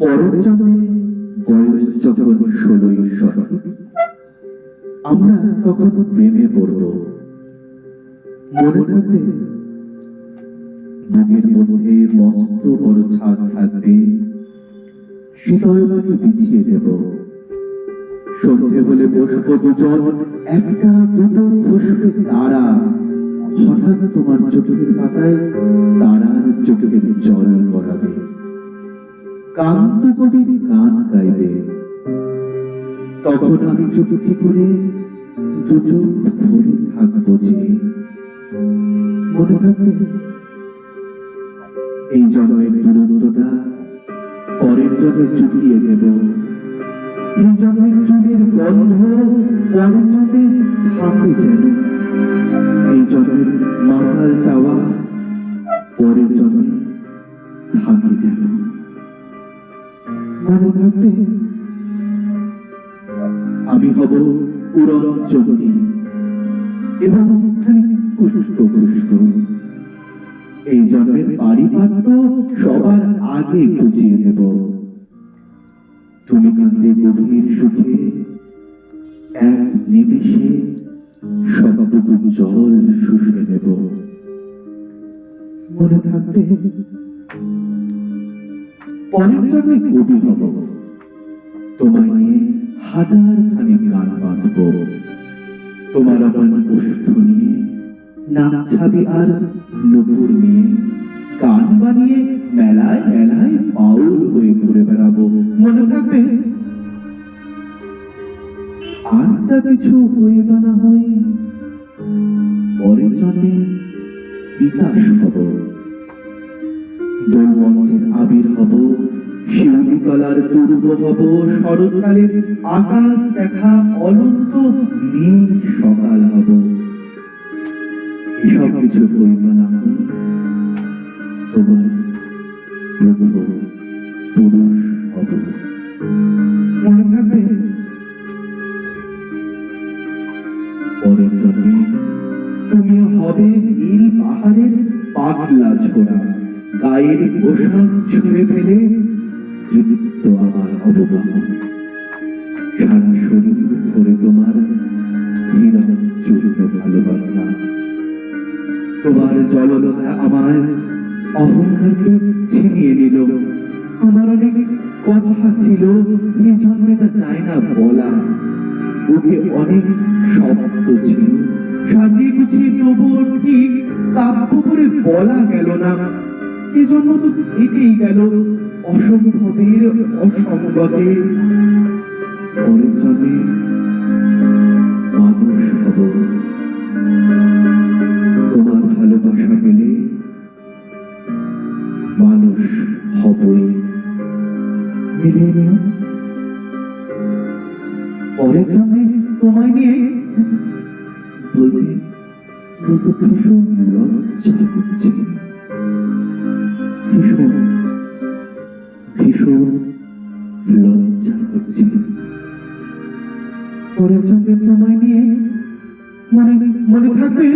পরের জন্মে বয়স যখন ষোলোই আমরা তখন প্রেমে পড়ব। মনে থাকবে, বুকের মধ্যে মস্ত বড় ছাদ থাকবে শীতল বিছিয়ে দেব। সন্ধে হলে বসবো দুজন, একটা দুটো খসবে তারা। হঠাৎ তোমার চোখের পাতায় তারার চোখের জল পড়াবে। কান্ত কবির গান গাইবে তখন আমি চুপটি করে দুচোখ ভরে থাকব যে। মনে থাকবে, এই জন্মের পরের জন্মে চুকিয়ে দেব এই জন্মের চুলের গন্ধ পরের জন্মে থাকে যেন। এই জন্মের মাতাল চাওয়া পরের জন্মে থাকে যেন। মনে থাকবে আমি হব উড়ন চণ্ডী এবং খুশকো খুশকো এই জন্মের পারিপাট্য সবার আগে খুঁজিয়ে দেব তুমি কাঁদলে গভীর সুখে, এক নিমেষে সবটুকু জল শুষে নেব। মনে থাকবে পরের জন্মে কবি হব। তোমায় নিয়ে হাজার খানি গান বাঁধব তোমার আমার ওষ্ঠ নিয়ে নাচাবি আর নপুর নিয়ে গান বানিয়ে মেলায় মেলায় বাউল হয়ে ঘুরে বেড়াবো। মনে থাকবে? আর যা কিছু হই বা না হই পরের জন্মে বিকাশ হব। দোল মঞ্চের আবির হব শিউলি কলার দুর্গ হব, শরৎকালের আকাশ দেখা অনন্ত নীল সকাল হব। এসব কিছু হইবা না তোমার প্রভু পুরুষ হব। মনে থাকবে? পরের জন্মে তুমি হবে নীল পাহাড়ের পাগলা ছোড়া গায়ের পোশাক ছুঁড়ে ফেলে তৃপ্ত আমার অবগাহ সারা শরীর ভরে তোমার হীরণ চূর্ণ ভালোবাসা। তোমার জলধারা আমার অহংকারকে ছিনিয়ে নিল। আমার অনেক কথা ছিল এই জন্মে তা চায় না বলা। বুকে অনেক শব্দ ছিল। সাজিয়ে গুছিয়ে তবুও ঠিক কাব্য করে বলা গেল না। এজন্য তো থেকেই গেল অসম্ভবের অসম্ভবে পরের জন্মে মানুষ হব। তোমার ভালোবাসা পেলে মানুষ হবই। মিলিয়ে নিও। পরের জন্মে তোমায় নিয়ে বলতে বলতে ভীষণ লজ্জা হচ্ছে। ভীষণ ভীষণ লজ্জা হচ্ছে পরের সঙ্গে তোমায় নিয়ে মনে মনে থাকবে